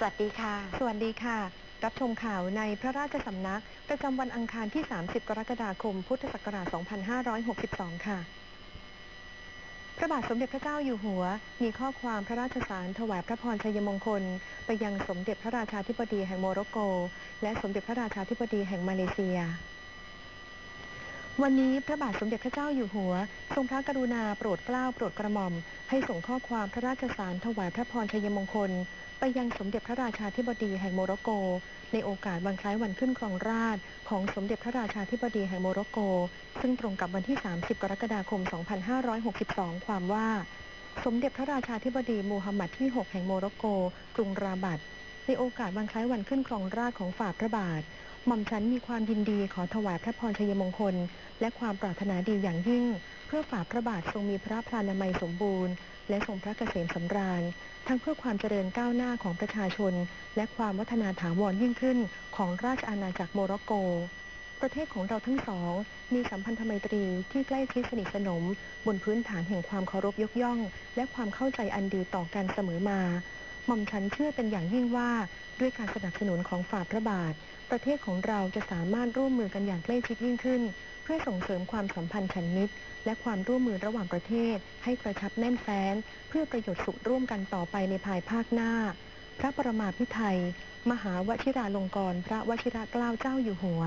สวัสดีค่ะ สวัสดีค่ะ รับชมข่าวในพระราชสำนัก ประจำวันอังคารที่ 30 กรกฎาคม พุทธศักราช 2562 ค่ะ พระบาทสมเด็จพระเจ้าอยู่หัว มีข้อความพระราชสารถวายพระพรชัยมงคล ไปยังสมเด็จพระราชาธิบดีแห่งโมร็อกโก และสมเด็จพระราชาธิบดีแห่งมาเลเซียวันนี้พระบาทสมเด็จพระเจ้าอยู่หัว ทรงพระกรุณาโปรดเกล้าโปรดกระหม่อม ให้ส่งข้อความพระราชสารถวายพระพรชัยมงคล ไปยังสมเด็จพระราชาธิบดีแห่งโมร็อกโก ในโอกาสวันคล้ายวันขึ้นครองราชของสมเด็จพระราชาธิบดีแห่งโมร็อกโก ซึ่งตรงกับวันที่ 30 กรกฎาคม 2562 ความว่า สมเด็จพระราชาธิบดีมูฮัมหมัดที่ 6 แห่งโมร็อกโก กรุงราบัตในโอกาสวันคล้ายวันขึ้นครองราชของฝ่าพระบาทหม่อมฉันมีความยินดีขอถวายพระพรชัยมงคล และความปรารถนาดีอย่างยิ่ง เพื่อฝ่าพระบาททรงมีพระพลานามัยสมบูรณ์ และทรงพระเกษมสำราญ ทั้งเพื่อความเจริญก้าวหน้าของประชาชน และความวัฒนาถาวรยิ่งขึ้นของราชอาณาจักรโมร็อกโก ประเทศของเราทั้งสอง มีสัมพันธไมตรีที่ใกล้ชิดสนิทสนม บนพื้นฐานแห่งความเคารพยกย่อง และความเข้าใจอันดีต่อกันเสมอมา หม่อมฉันเชื่อเป็นอย่างยิ่งว่าด้วยการสนับสนุนของฝ่าพระบาท ประเทศของเราจะสามารถร่วมมือกันอย่างใกล้ชิดยิ่งขึ้น เพื่อส่งเสริมความสัมพันธ์ฉันมิตร และความร่วมมือระหว่างประเทศ ให้กระชับแน่นแฟ้น เพื่อประโยชน์สุขร่วมกันต่อไปในภายภาคหน้า พระประมาพิไทยมหาวชิราลงกรณพระวชิระเกล้าเจ้าอยู่หัว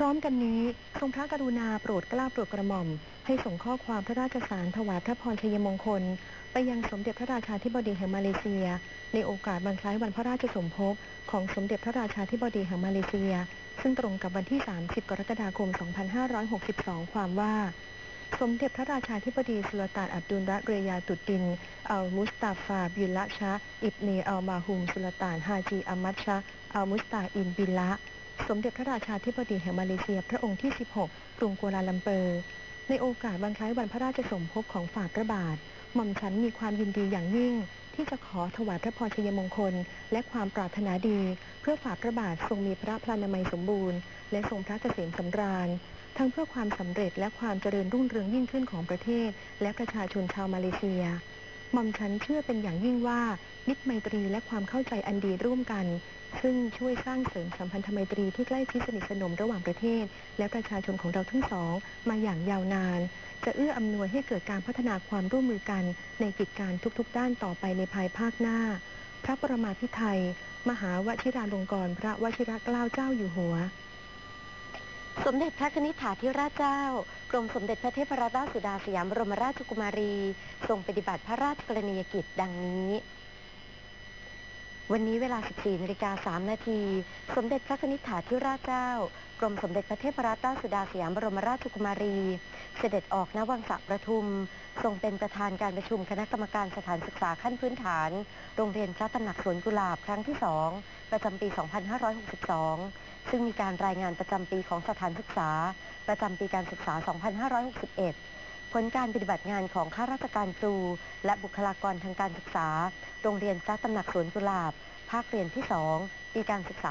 พร้อมกันนี้ทรงพระกรุณาโปรดกล้าโปรดกระหม่อม ให้ส่งข้อความพระราชสารถวายพระพรชัยมงคล ไปยังสมเด็จพระราชาธิบดีแห่งมาเลเซีย ในโอกาสวันคล้ายวันพระราชสมภพของสมเด็จพระราชาธิบดีแห่งมาเลเซีย ซึ่งตรงกับวันที่ 30 กรกฎาคม 2562 ความว่า สมเด็จพระราชาธิบดีสุลต่านอับดุลละเรยาตุดดิน อัลมุสตาฟาบิลละชะ อิบเนอัลมาฮุมสุลต่านฮาจีอามัดชะ อัลมุสตาอินบิลละ สมเด็จพระราชาธิบดีแห่งมาเลเซียพระองค์ที่ 16 กรุงกัวลาลัมเปอร์ ในโอกาสวันคล้ายวันพระราชสมภพของฝ่าพระบาท หม่อมฉันมีความยินดีอย่างยิ่ง ที่จะขอถวายพระพรชัยมงคล และความปรารถนาดี เพื่อฝ่าพระบาททรงมีพระพลานามัยสมบูรณ์ และทรงพระเกษมสำราญ ทั้งเพื่อความสำเร็จและความเจริญรุ่งเรืองยิ่งขึ้นของประเทศ และประชาชนชาวมาเลเซีย หม่อมฉันเชื่อเป็นอย่างยิ่งว่า มิตรไมตรีและความเข้าใจอันดีร่วมกัน ซึ่งช่วยสร้างเสริมสัมพันธไมตรีที่ใกล้ชิดสนิทสนมระหว่างประเทศ และประชาชนของเราทั้งสอง มาอย่างยาวนาน จะเอื้ออำนวยให้เกิดการพัฒนาความร่วมมือกัน ในกิจการทุกๆ ด้านต่อไปในภายภาคหน้า พระปรมาพิไทยมหาวชิราลงกรณพระวชิรเกล้าเจ้าอยู่หัว สมเด็จพระนิธิถาธิราชเจ้า กรมสมเด็จพระเทพรัตนราชสุดาสยามบรมราชกุมารี ทรงปฏิบัติพระราชกรณียกิจดังนี้ วันนี้เวลา 14นาฬิกา3นาที สมเด็จพระนิธิถาธิราชเจ้ากรมสมเด็จพระเทพรัตนราชสุดาสยามบรมราชกุมารี เสด็จออกณวังสะประทุม ทรงเป็นประธานการประชุมคณะกรรมการสถานศึกษาขั้นพื้นฐาน โรงเรียนพระตำหนักสวนกุหลาบครั้งที่2ประจำปี 2562 ซึ่งมีการรายงานประจำปีของสถานศึกษา ประจำปีการศึกษา 2561 ผลการปฏิบัติงานของข้าราชการครู และบุคลากรทางการศึกษา โรงเรียนพระตำหนักสวนกุหลาบ ภาคเรียนที่ 2 ปีการศึกษา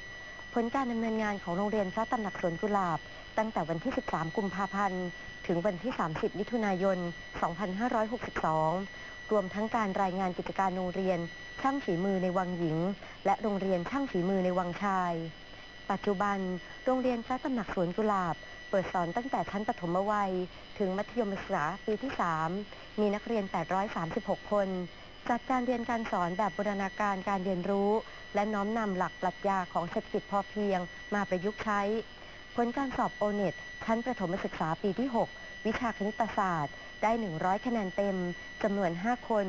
2561 ผลการดำเนินงานของโรงเรียนพระตำหนักสวนกุหลาบ ตั้งแต่วันที่ 13 กุมภาพันธ์ ถึงวันที่ 30 มิถุนายน 2562 รวมทั้งการรายงานกิจการโรงเรียนช่างฝีมือในวังหญิง และโรงเรียนช่างฝีมือในวังชาย ปัจจุบัน โรงเรียนพระตำหนักสวนกุหลาบ เปิดสอนตั้งแต่ชั้นปฐมวัย ถึงมัธยมศึกษาปีที่ 3 มีนักเรียน 836 คน จัดการเรียนการสอนแบบบูรณาการการเรียนรู้ และน้อมนำหลักปรัชญาของเศรษฐกิจพอเพียง มาประยุกต์ใช้ ผลการสอบโอเน็ตชั้นประถมศึกษาปีที่ 6 วิชาคณิตศาสตร์ ได้ 100 คะแนนเต็มจำนวน 5 คน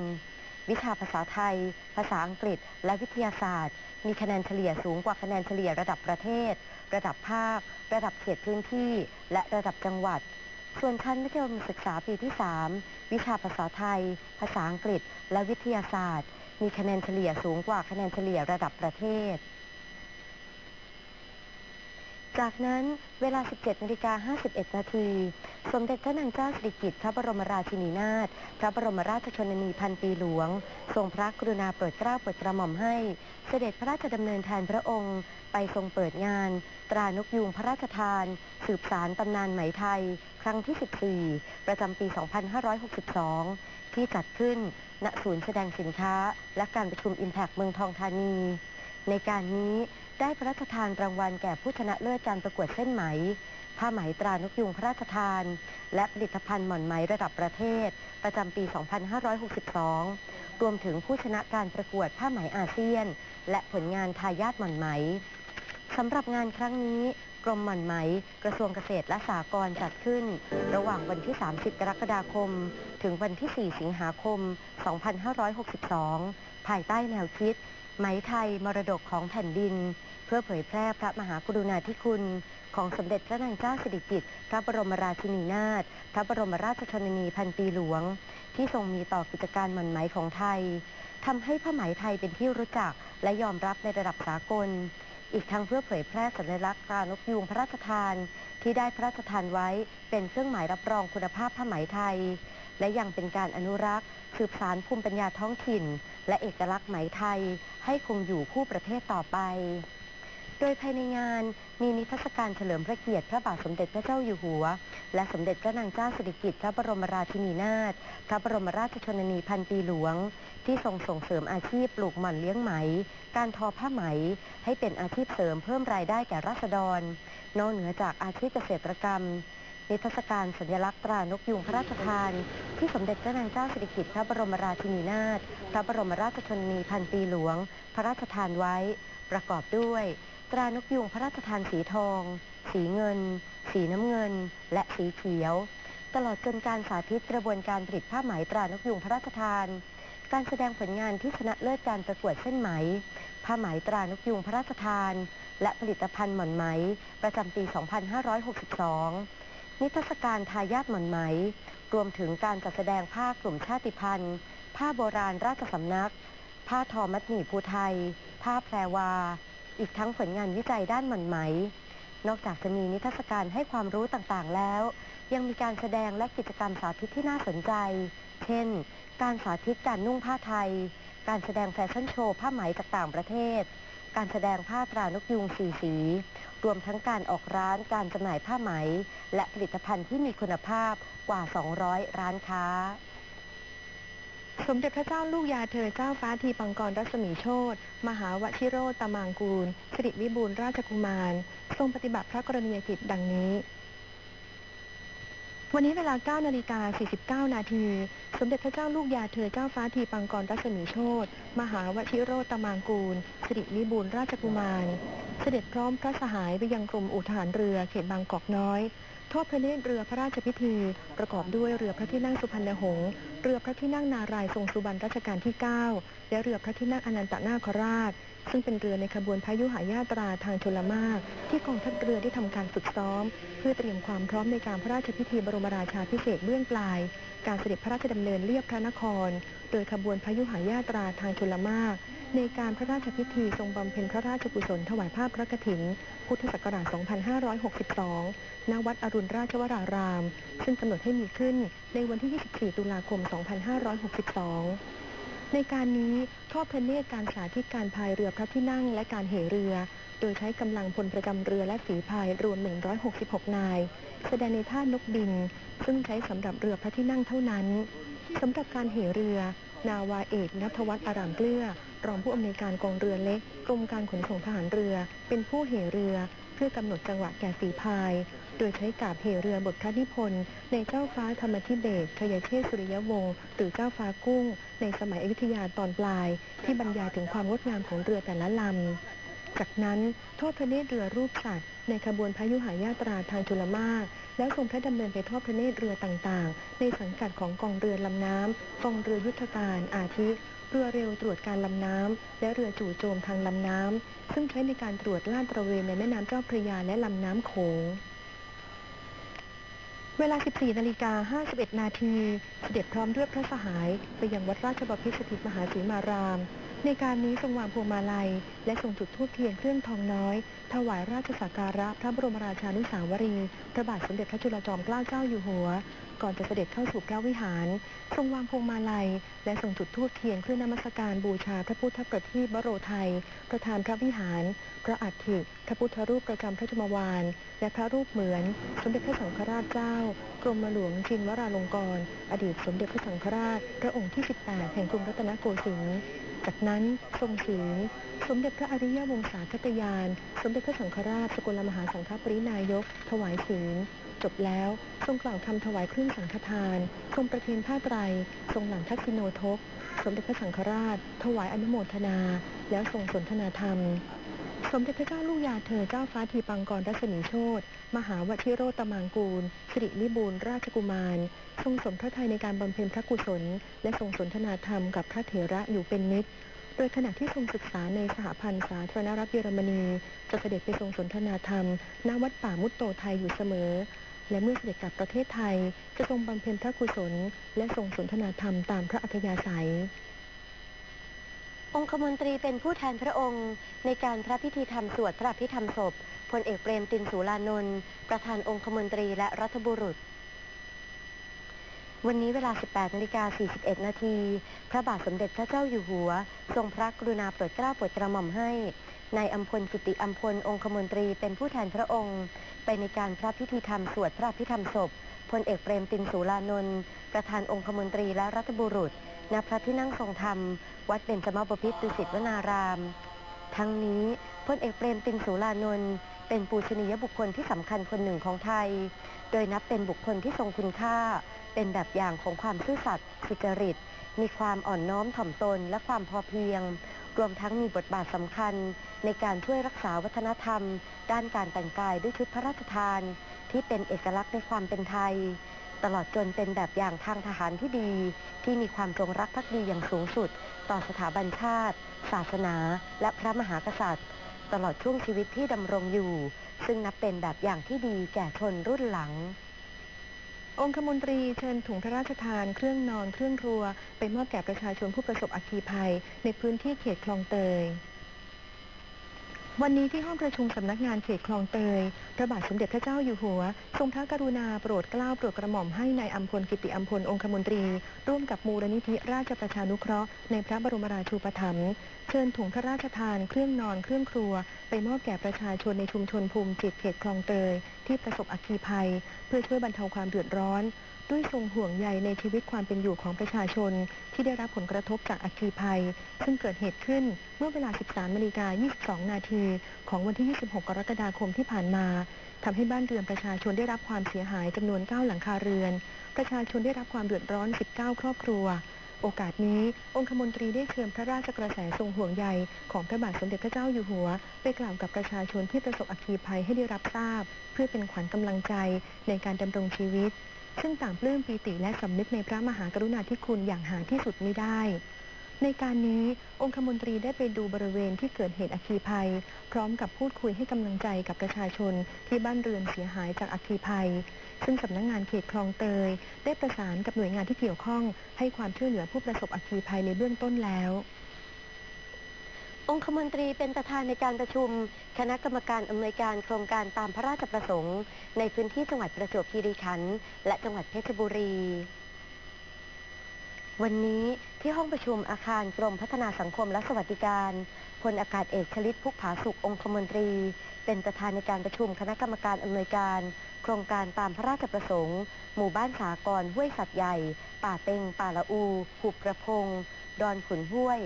วิชาภาษาไทย ภาษาอังกฤษ และวิทยาศาสตร์ มีคะแนนเฉลี่ยสูงกว่าคะแนนเฉลี่ยระดับประเทศ ระดับภาค ระดับเขตพื้นที่ และระดับจังหวัด ส่วนชั้นมัธยมศึกษาปีที่ 3 วิชาภาษาไทย ภาษาอังกฤษ และวิทยาศาสตร์ มีคะแนนเฉลี่ยสูงกว่าคะแนนเฉลี่ยระดับประเทศ จากนั้นเวลา 17นาฬิกา51 นาที สมเด็จพระนางเจ้าสิริกิติ์พระบรมราชินีนาถ พระบรมราชชนนีพันปีหลวง ทรงพระกรุณาโปรดเกล้าโปรดกระหม่อมให้ เสด็จพระราชดำเนินแทนพระองค์ ไปทรงเปิดงาน ตรานกยูงพระราชทาน สืบสารตำนานไหมไทย ครั้งที่ 14 ประจำปี 2562 ที่จัดขึ้น ณ ศูนย์แสดงสินค้า และการประชุมอิมแพกเมืองทองธานี ในการนี้ ได้พระราชทานรางวัลแก่ผู้ชนะเลิศการประกวดเส้นไหม ผ้าไหมตรานกยูงพระราชทาน และผลิตภัณฑ์หม่อนไหมระดับประเทศ ประจำปี 2562 รวมถึงผู้ชนะการประกวดผ้าไหมอาเซียน และผลงานทายาทหม่อนไหมสำหรับงานครั้งนี้กรมหม่อนไหม กระทรวงเกษตรและสหกรณ์จัดขึ้น ระหว่างวันที่ 30 กรกฎาคม ถึงวันที่ 4 สิงหาคม 2562 ภายใต้แนวคิด ไหมไทยมรดกของแผ่นดิน เพื่อเผยแพร่พระมหากรุณาธิคุณ ของสมเด็จพระนางเจ้าสิริกิติ์พระบรมราชินีนาถพระบรมราชชนนีพันปีหลวง ที่ทรงมีต่อกิจการหม่อนไหมของไทยทำให้ผ้าไหมไทยเป็นที่รู้จักและยอมรับในระดับสากล อีกทั้งเพื่อเผยแพร่สัญลักษณ์ตรานกยูงพระราชทาน ที่ได้พระราชทานไว้เป็นเครื่องหมายรับรองคุณภาพผ้าไหมไทย และยังเป็นการอนุรักษ์ สืบสารภูมิปัญญาท้องถิ่น และเอกลักษณ์ไหมไทย ให้คงอยู่คู่ประเทศต่อไป โดยภายในงานมีนิทรรศการเฉลิมพระเกียรติพระบาทสมเด็จพระเจ้าอยู่หัว และสมเด็จพระนางเจ้าสิริกิติ์พระบรมราชินีนาถพระบรมราชชนนีพันปีหลวง ที่ทรงส่งเสริมอาชีพปลูกหม่อนเลี้ยงไหม การทอผ้าไหม ให้เป็นอาชีพเสริมเพิ่มรายได้แก่ราษฎร นอกเหนือจากอาชีพเกษตรกรรม นิทรรศการสัญลักษณ์ตรานกยูงพระราชทาน ที่สมเด็จพระนางเจ้าสิริกิติ์พระบรมราชินีนาถพระบรมราชชนนีพันปีหลวง พระราชทานไว้ ประกอบด้วย ตรานกยูงพระราชทานสีทอง สีเงิน สีน้ำเงิน และสีเขียว ตลอดจนการสาธิตกระบวนการผลิตผ้าไหมตรานกยูงพระราชทาน การแสดงผลงานที่ชนะเลิศการประกวดเส้นไหม ผ้าไหมตรานกยูงพระราชทาน และผลิตภัณฑ์หม่อนไหม ประจำปี 2562 นิทรรศการทายาทหม่อนไหม รวมถึงการจัดแสดงผ้ากลุ่มชาติพันธุ์ ผ้าโบราณราชสำนัก ผ้าทอมัดหมี่ภูไทย ผ้าแพรวา อีกทั้งผลงานวิจัยด้านหม่อนไหม นอกจากจะมีนิทรรศการให้ความรู้ต่างๆแล้ว ยังมีการแสดงและกิจกรรมสาธิตที่น่าสนใจ เช่น การสาธิตการนุ่งผ้าไทย การแสดงแฟชั่นโชว์ผ้าไหมจากต่างประเทศ การแสดงผ้าตรานกยูงสีสี รวมทั้งการออกร้านการจำหน่ายผ้าไหม และผลิตภัณฑ์ที่มีคุณภาพกว่า 200 ร้านค้า สมเด็จพระเจ้าลูกยาเธอเจ้าฟ้าทีปังกรรัศมีโชตมหาวชิโรตมางกูลสิริวิบูลราชกุมาร ทรงปฏิบัติพระกรณียกิจดังนี้ วันนี้เวลา 9 นาฬิกา 49 นาที สมเด็จพระเจ้าลูกยาเธอเจ้าฟ้าทีปังกรรัศมีโชตมหาวชิโรตมางกูลสิริวิบูลราชกุมาร เสด็จพร้อมพระสหายไปยังกรมอุทหารเรือเขตบางกอกน้อย ทอดพระเนตรเรือพระราชพิธี ประกอบด้วยเรือพระที่นั่งสุพรรณหงษ์ เรือพระที่นั่งนารายทรงสุบรรณรัชกาลที่ 9 และเรือพระที่นั่งอนันตนาคราช ซึ่งเป็นเรือในขบวนพายุหายาตราทางชลมาก ที่กองทัพเรือได้ทำการฝึกซ้อม เพื่อเตรียมความพร้อมในการพระราชพิธีบรมราชาพิเศษเบื้องปลาย การเสด็จพระราชดำเนินเลียบพระนคร โดยขบวนพายุหายาตราทางชลมาก ในการพระราชพิธีทรงบำเพ็ญพระราชกุศลถวายภาพพระกฐิน พุทธศักราช 2562 ณ วัดอรุณราชวราราม ซึ่งกำหนดให้มีขึ้นในวันที่ 24 ตุลาคม 2562 ในการนี้ทอดพระเนตรการสาธิตการพายเรือพระที่นั่งและการเหเรือ โดยใช้กำลังพลประจำเรือและฝีพายรวม 166 นาย แสดงในท่านกบิน ซึ่งใช้สำหรับเรือพระที่นั่งเท่านั้นสำหรับการเหเรือ นาวาเอกนัทวัฒน์อารามเกลือรองผู้อำนวยการกองเรือเล็กกรมการขนส่งทหารเรือ เป็นผู้เหเรือ เพื่อกำหนดจังหวะแก่สีพาย โดยใช้กาบเหเรือบทพระนิพนธ์ในเจ้าฟ้าธรรมธิเบศรชยเชษสุริยวงศ์หรือเจ้าฟ้ากุ้ง ในสมัยอยุธยาตอนปลาย ที่บรรยายถึงความงดงามของเรือแต่ละลำ จากนั้นทอดพระเนตรเรือรูปสัตว์ในขบวนพายุหายาตราทางจุลมาก แล้วทรงพระดำเนินไปทอดพระเนตรเรือต่างๆ ในสังกัดของกองเรือลำน้ำกองเรือยุทธการอาทิเรือเร็วตรวจการลำน้ำและเรือจู่โจมทางลำน้ำซึ่งใช้ในการตรวจลาดตระเวนในแม่น้ำเจ้าพระยาและลำน้ำโขงเวลา 14 นาฬิกา 51 นาที เสด็จพร้อมด้วยพระสหาย ไปยังวัดราชบพิตรสถิตมหาสีมาราม ในการนี้ทรงวางพวงมาลัย และทรงจุดธูปเทียนเครื่องทองน้อย ถวายราชสักการะพระบรมราชานุสาวรีย์พระบาทสมเด็จพระจุลจอมเกล้าเจ้าอยู่หัว ก่อนจะเสด็จเข้าสู่พระวิหาร ทรงวางพวงมาลัย และทรงจุดธูปเทียนเครื่องนมัสการบูชาพระพุทธประทีปวโรไทย ประธานพระวิหาร พระอัฐิพระพุทธรูปประจำพระจุมวานและพระรูปเหมือน สมเด็จพระสังฆราชเจ้ากรมหลวงชินวราลงกรณ์อดีตสมเด็จพระสังฆราช พระองค์ที่ 18 แห่งกรุงรัตนโกสินทร์ จากนั้นทรงถึง สมเด็จพระอริยวงศาคตยาน สมเด็จพระสังฆราชสกลมหาสังฆปรินายก ถวายศีลจบแล้ว ทรงกล่าวคำถวายเครื่องสังฆทาน ทรงประเคนผ้าไตร ทรงหลังทักษิโนทก สมเด็จพระสังฆราช ถวายอนุโมทนา แล้วทรงสนทนาธรรม สมเด็จพระเจ้าลูกยาเธอเจ้าฟ้าทีปังกรรัศมีโชตมหาวชิโรตมังกูลสิริวิบูลราชกุมาร ทรงสนพระทัยในการบำเพ็ญพระกุศล และทรงสนทนาธรรมกับพระเถระอยู่เป็นนิดโดยขณะที่ทรงศึกษาในสหพันธ์สาธารณรัฐเยอรมนี จะเสด็จไปทรงสนทนาธรรมณวัดป่ามุตโตไทยอยู่เสมอ และเมื่อเสด็จกลับประเทศไทย จะทรงบำเพ็ญพระกุศล และทรงสนทนาธรรมตามพระอัธยาศัย องคมนตรีเป็นผู้แทนพระองค์ ในการพระพิธีธรรมสวดพระอภิธรรมศพพลเอกเปรมตินสูลานนท์ประธานองคมนตรีและรัฐบุรุษ วันนี้เวลา 18นาฬิกา41 นาที พระบาทสมเด็จพระเจ้าอยู่หัว ทรงพระกรุณาโปรดเกล้าโปรดกระหม่อมให้นายอัมพลกิติอัมพลองคมนตรีเป็นผู้แทนพระองค์ ไปในการพระพิธีธรรมสวดพระอภิธรรมศพพลเอกเปรมตินสูลานนท์ประธานองคมนตรีและรัฐบุรุษ ณพระที่นั่งทรงธรรม วัดเบญจมบพิตรดุสิตวนาราม ทั้งนี้พลเอกเปรมตินสูลานนท์เป็นปูชนียบุคคลที่สำคัญคนหนึ่งของไทย โดยนับเป็นบุคคลที่ทรงคุณค่า เป็นแบบอย่างของความซื่อสัตย์สุจริต มีความอ่อนน้อมถ่อมตนและความพอเพียง รวมทั้งมีบทบาทสำคัญ ในการช่วยรักษาวัฒนธรรม ด้านการแต่งกายด้วยชุดพระราชทาน ที่เป็นเอกลักษณ์ในความเป็นไทย ตลอดจนเป็นแบบอย่างทางทหารที่ดี ที่มีความจงรักภักดีอย่างสูงสุด ต่อสถาบันชาติ ศาสนา และพระมหากษัตริย์ ตลอดช่วงชีวิตที่ดำรงอยู่ ซึ่งนับเป็นแบบอย่างที่ดีแก่ชนรุ่นหลัง องคมนตรีเชิญถุงพระราชทาน เครื่องนอนเครื่องครัว ไปมอบแก่ประชาชนผู้ประสบอัคคีภัย ในพื้นที่เขตคลองเตย วันนี้ที่ห้องประชุมสำนักงานเขตคลองเตย พระบาทสมเด็จพระเจ้าอยู่หัว ทรงพระกรุณาโปรดเกล้าโปรดกระหม่อมให้ในายอัมพลกิติอัมพลองคมนตรี ร่วมกับมูลนิธิราชประชานุเคราะห์ในพระบรมราชูปถัมภ์เชิญถุงพระราชทานเครื่องนอนเครื่องครัว ไปมอบแก่ประชาชนในชุมชนภูมิจิตเขตคลองเตย ที่ประสบอัคคีภัย เพื่อช่วยบรรเทาความเดือดร้อน ด้วยทรงห่วงใยในชีวิตความเป็นอยู่ของประชาชน ที่ได้รับผลกระทบจากอัคคีภัย ซึ่งเกิดเหตุขึ้นเมื่อเวลา 13นาฬิกา22 นาทีของวันที่ 26 กรกฎาคมที่ผ่านมาทำให้บ้านเรือนประชาชนได้รับความเสียหายจำนวน 9 หลังคาเรือน ประชาชนได้รับความเดือดร้อน 19 ครอบครัวโอกาสนี้ องคมนตรีได้เชิญพระราชกระแสทรงห่วงใยของพระบาทสมเด็จพระเจ้าอยู่หัว ไปกล่าวกับประชาชนที่ประสบอัคคีภัยให้ได้รับทราบ เพื่อเป็นขวัญกำลังใจในการดำรงชีวิต ซึ่งต่างปลื้มปีติและสำนึกในพระมหากรุณาธิคุณอย่างหาที่สุดไมิได้ ในการนี้องคมนตรีได้ไปดูบริเวณที่เกิดเหตุอัคคีภัย พร้อมกับพูดคุยให้กำลังใจกับประชาชนที่บ้านเรือนเสียหายจากอัคคีภัย ซึ่งสำนักงงานเขตคลองเตย ได้ประสานกับหน่วยงานที่เกี่ยวข้อง ให้ความช่วยเหลือผู้ประสบอัคคีภัยในเบื้องต้นแล้ว องคมนตรีเป็นประธานในการประชุม คณะกรรมการอำนวยการโครงการตามพระราชประสงค์ ในพื้นที่จังหวัดประจวบคีรีขันธ์และจังหวัดเพชรบุรี วันนี้ที่ห้องประชุมอาคารกรมพัฒนาสังคมและสวัสดิการพลอากาศเอกชลิตพุกผาสุของคมนตรี เป็นประธานในการประชุมคณะกรรมการอำนวยการ โครงการตามพระราชประสงค์ หมู่บ้านสากรห้วยสัตว์ใหญ่ ป่าเต็งป่าละอู หุบกระพง ดอนขุนห้วย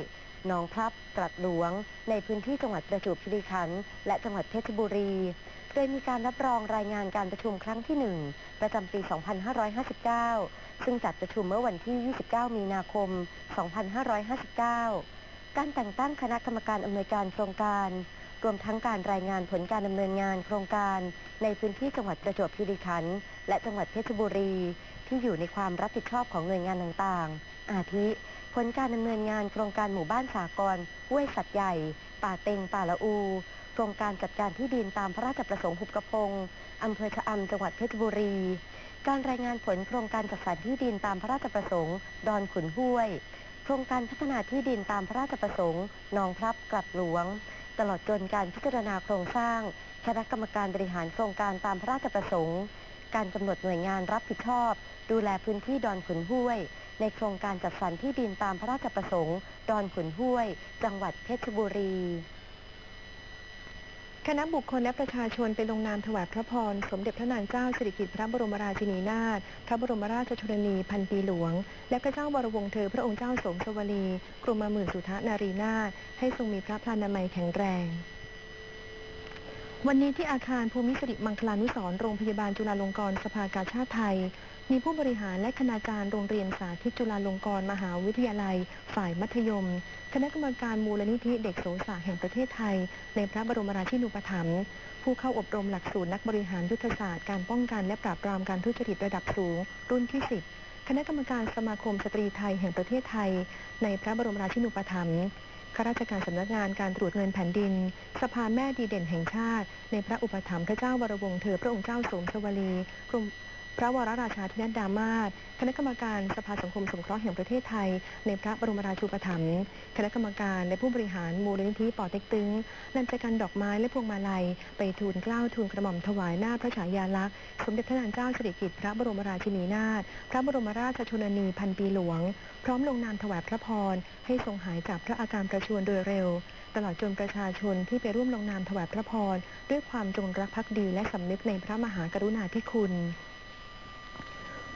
หนองพลับตรัดหลวง ในพื้นที่จังหวัดประจวบคีรีขันธ์และจังหวัดเพชรบุรี โดยมีการรับรองรายงานการประชุมครั้งที่ 1 ประจำปี 2559 ซึ่งจัดประชุมเมื่อวันที่ 29 มีนาคม 2559 การแต่งตั้งคณะกรรมการอำนวยการโครงการ รวมทั้งการรายงานผลการดำเนินงานโครงการ ในพื้นที่จังหวัดประจวบคีรีขันธ์และจังหวัดเพชรบุรี ที่อยู่ในความรับผิดชอบของหน่วยงานต่างๆ อาทิ ผลการดำเนินงานโครงการหมู่บ้านสากรห้วยสัตว์ใหญ่ ป่าเต็ง ป่าละอู โครงการจัดการที่ดินตามพระราชประสงค์หุบกระพงอำเภอชะอำจังหวัดเพชรบุรี การรายงานผลโครงการจัดสรรที่ดินตามพระราชประสงค์ ดอนขุนห้วย โครงการพัฒนาที่ดินตามพระราชประสงค์หนองพลับกลัดหลวง ตลอดจนการพิจารณาโครงสร้างคณะกรรมการบริหารโครงการตามพระราชประสงค์ การกำหนดหน่วยงานรับผิดชอบ ดูแลพื้นที่ดอนขุนห้วย ในโครงการจัดสรรที่ดินตามพระราชประสงค์ ดอนขุนห้วย จังหวัดเพชรบุรีคณะบุคคลและประชาชนไปลงนามถวายพระพร สมเด็จพระนางเจ้าสิริกิติ์พระบรมราชินีนาถ พระบรมราชชนนีพันปีหลวง และพระเจ้าวรวงศ์เธอพระองค์เจ้าสมสวลีกรมหมื่นสุทนารีนาถให้ทรงมีพระพลานามัยแข็งแรง วันนี้ที่อาคารภูมิสิริมังคลานุสรโรงพยาบาลจุฬาลงกรณ์สภากาชาติไทย มีผู้บริหารและคณาจารย์โรงเรียนสาธิตจุฬาลงกรณ์มหาวิทยาลัย ฝ่ายมัธยม คณะกรรมการมูลนิธิเด็กโสสะแห่งประเทศไทย ในพระบรมราชินูปถัมภ์ผู้เข้าอบรมหลักสูตรนักบริหารยุทธศาสตร์การป้องกันและปราบปรามการทุจริตระดับสูง รุ่นที่ 10 คณะกรรมการสมาคมสตรีไทยแห่งประเทศไทย ในพระบรมราชินูปถัมภ์ข้าราชการสำนักงานการตรวจเงินแผ่นดิน สภาแม่ดีเด่นแห่งชาติ ในพระอุปถัมภ์พระเจ้าวรวงเธอพระองค์เจ้าสมสวลีกรม พระวรราชาธินัดดามาศคณะกรรมการสภาสังคมสงเคราะห์แห่งประเทศไทย ในพระบรมราชูปถัมภ์คณะกรรมการและผู้บริหารมูลนิธิป่อเต็กตึงนำใจกันดอกไม้และพวงมาลัย ไปทูลเกล้าทูลกระหม่อมถวายหน้าพระฉายาลักษณ์สมเด็จพระนางเจ้าสิริกิติ์พระบรมราชินีนาถพระบรมราชชนนีพันปีหลวง พร้อมลงนามถวายพระพรให้ทรงหายจากพระอาการประชวรโดยเร็ว ตลอดจนประชาชนที่ไปร่วมลงนามถวายพระพรด้วยความจงรักภักดีและสำนึกในพระมหากรุณาธิคุณ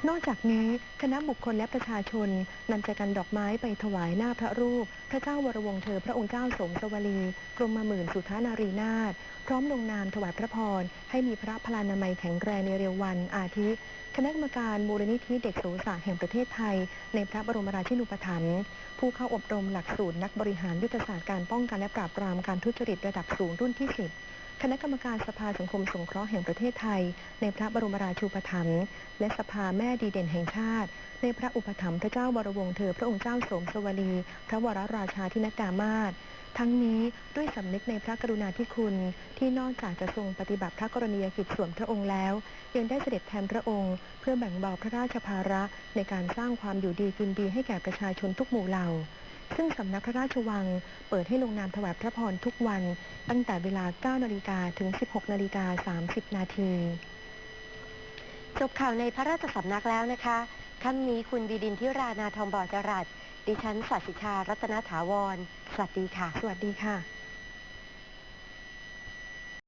นอกจากนี้คณะบุคคลและประชาชนนำใจกันดอกไม้ไปถวายหน้าพระรูป พระเจ้าวรวงเธอพระองค์เจ้าสมสวลีกรมหมื่นสุทานารีนาถพร้อมลงนามถวายพระพร ให้มีพระพลานามัยแข็งแรงในเร็ววันอาทิคณะกรรมการมูลนิธิเด็กโสสะแห่งประเทศไทย ในพระบรมราชินูปถัมภ์ผู้เข้าอบรมหลักสูตรนักบริหารยุทธศาสตร์การป้องกันและปราบปรามการทุจริตระดับสูงรุ่นที่ 10 คณะกรรมการสภาสังคมสงเคราะห์แห่งประเทศไทย ในพระบรมราชูปถัมภ์และสภาแม่ดีเด่นแห่งชาติ ในพระอุปถัมภ์พระเจ้าวรวงศ์เธอพระองค์เจ้าสมสวลี พระวรราชาธินดามาศทั้งนี้ด้วยสำนึกในพระกรุณาธิคุณ ที่นอกจากจะทรงปฏิบัติพระกรณียกิจส่วนพระองค์แล้ว ยังได้เสด็จแทนพระองค์ เพื่อแบ่งเบาพระราชภาระในการสร้างความอยู่ดีกินดีให้แก่ประชาชนทุกหมู่เหล่า ซึ่งสำนักพระราชวังเปิดให้ลงนามถวายพระพรทุกวันตั้งแต่เวลา 9 นาฬิกาถึง 16 นาฬิกา 30 นาที จบข่าวในพระราชสำนักแล้วนะคะค่ำนี้คุณบีดินทิรานาทองบ่อจรัสดิฉันสัสิชา รัตนถาวร สวัสดีค่ะ สวัสดีค่ะ